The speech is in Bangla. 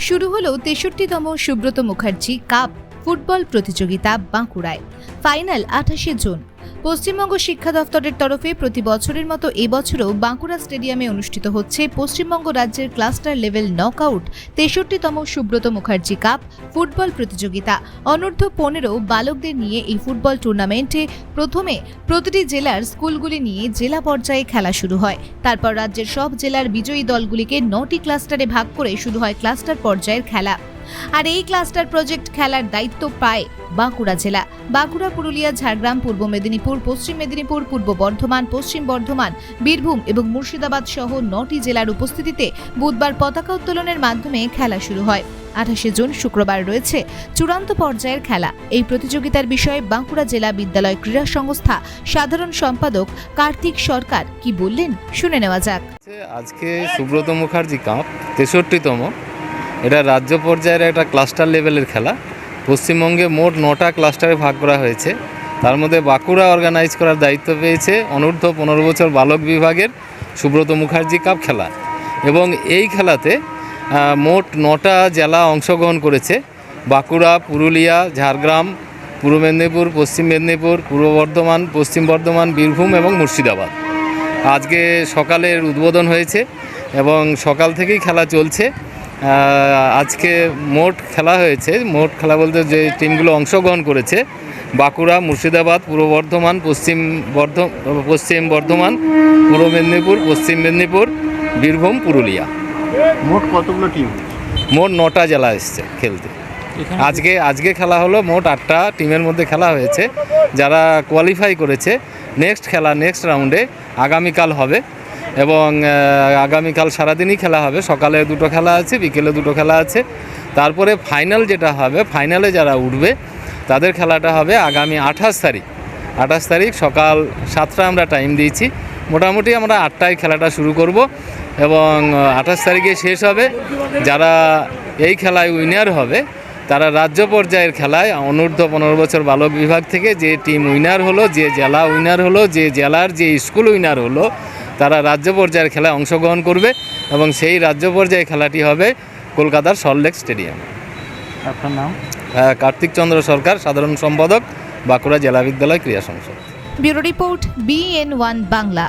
শুরু হলো তেষট্টিতম সুব্রত মুখার্জি কাপ। ফুটবল প্রতিযোগিতা বাঁকুড়ায়। ফাইনাল আঠাশে জুন। পশ্চিমবঙ্গ শিক্ষা দফতরের তরফে প্রতি বছরের মতো এবছরও বাঁকুড়া স্টেডিয়ামে অনুষ্ঠিত হচ্ছে পশ্চিমবঙ্গ রাজ্যের ক্লাস্টার লেভেল নকআউট তেষট্টিতম সুব্রত মুখার্জি কাপ ফুটবল প্রতিযোগিতা। অনূর্ধ্ব পনেরো বালকদের নিয়ে এই ফুটবল টুর্নামেন্টে প্রথমে প্রতিটি জেলার স্কুলগুলি নিয়ে জেলা পর্যায়ে খেলা শুরু হয়। তারপর রাজ্যের সব জেলার বিজয়ী দলগুলিকে নটি ক্লাস্টারে ভাগ করে শুরু হয় ক্লাস্টার পর্যায়ের খেলা। আর এই ক্লাস্টার প্রজেক্ট খেলার দায়িত্ব পায় বাঁকুড়া জেলা। বাঁকুড়া, পুরুলিয়া, ঝাড়গ্রাম, পূর্ব মেদিনীপুর, পশ্চিম মেদিনীপুর, পূর্ব বর্ধমান, পশ্চিম বর্ধমান, বীরভূম এবং মুর্শিদাবাদ সহ নটি জেলার উপস্থিতিতে বুধবার পতাকা উত্তোলনের মাধ্যমে খেলা শুরু হয়। আঠাশে জুন শুক্রবার রয়েছে চূড়ান্ত পর্যায়ের খেলা। এই প্রতিযোগিতার বিষয়ে বাঁকুড়া জেলা বিদ্যালয় ক্রীড়া সংস্থা সাধারণ সম্পাদক কার্তিক সরকার কি বললেন শুনে নেওয়া যাক। আজকে সুব্রত মুখার্জি কাপ, তেষট্টিতম। এটা রাজ্য পর্যায়ের একটা ক্লাস্টার লেভেলের খেলা। পশ্চিমবঙ্গে মোট নটা ক্লাস্টারে ভাগ করা হয়েছে। তার মধ্যে বাঁকুড়া অর্গানাইজ করার দায়িত্ব পেয়েছে অনূর্ধ্ব পনেরো বছর বালক বিভাগের সুব্রত মুখার্জি কাপ খেলা। এবং এই খেলাতে মোট নটা জেলা অংশগ্রহণ করেছে। বাঁকুড়া, পুরুলিয়া, ঝাড়গ্রাম, পূর্ব মেদিনীপুর, পশ্চিম মেদিনীপুর, পূর্ব বর্ধমান, পশ্চিম বর্ধমান, বীরভূম এবং মুর্শিদাবাদ। আজকে সকালের উদ্বোধন হয়েছে এবং সকাল থেকেই খেলা চলছে। আজকে মোট খেলা হয়েছে। মোট খেলা বলতে যে টিমগুলো অংশগ্রহণ করেছে বাঁকুড়া মুর্শিদাবাদ পূর্ব বর্ধমান পশ্চিম বর্ধ পশ্চিম বর্ধমান পূর্ব মেদিনীপুর পশ্চিম মেদিনীপুর বীরভূম পুরুলিয়া। মোট কতগুলো টিম? মোট নটা জেলা এসছে খেলতে। আজকে আজকে খেলা হলো মোট আটটা টিমের মধ্যে খেলা হয়েছে। যারা কোয়ালিফাই করেছে নেক্সট খেলা নেক্সট রাউন্ডে আগামীকাল হবে। এবং আগামীকাল সারাদিনই খেলা হবে। সকালে দুটো খেলা আছে, বিকেলে দুটো খেলা আছে। তারপরে ফাইনাল যেটা হবে ফাইনালে যারা উঠবে, তাদের খেলাটা হবে আগামী আঠাশ তারিখ। আঠাশ তারিখ সকাল সাতটা আমরা টাইম দিয়েছি। মোটামুটি আমরা আটটায় খেলাটা শুরু করব এবং আঠাশ তারিখে শেষ হবে। যারা এই খেলায় উইনার হবে, তারা রাজ্য পর্যায়ের খেলায় অনূর্ধ্ব পনেরো বছর বালক বিভাগ থেকে যে টিম উইনার হলো, যে জেলা উইনার হলো, যে জেলার যে স্কুল উইনার হলো তারা রাজ্য পর্যায়ের খেলায় অংশগ্রহণ করবে এবং সেই রাজ্য পর্যায়ে খেলাটি হবে কলকাতার সল্টলেক স্টেডিয়ামে। আপনার নাম? কার্তিক চন্দ্র সরকার সাধারণ সম্পাদক বাঁকুড়া জেলা বিদ্যালয় ক্রীড়া সংসদ। Bureau report BN one Bangla.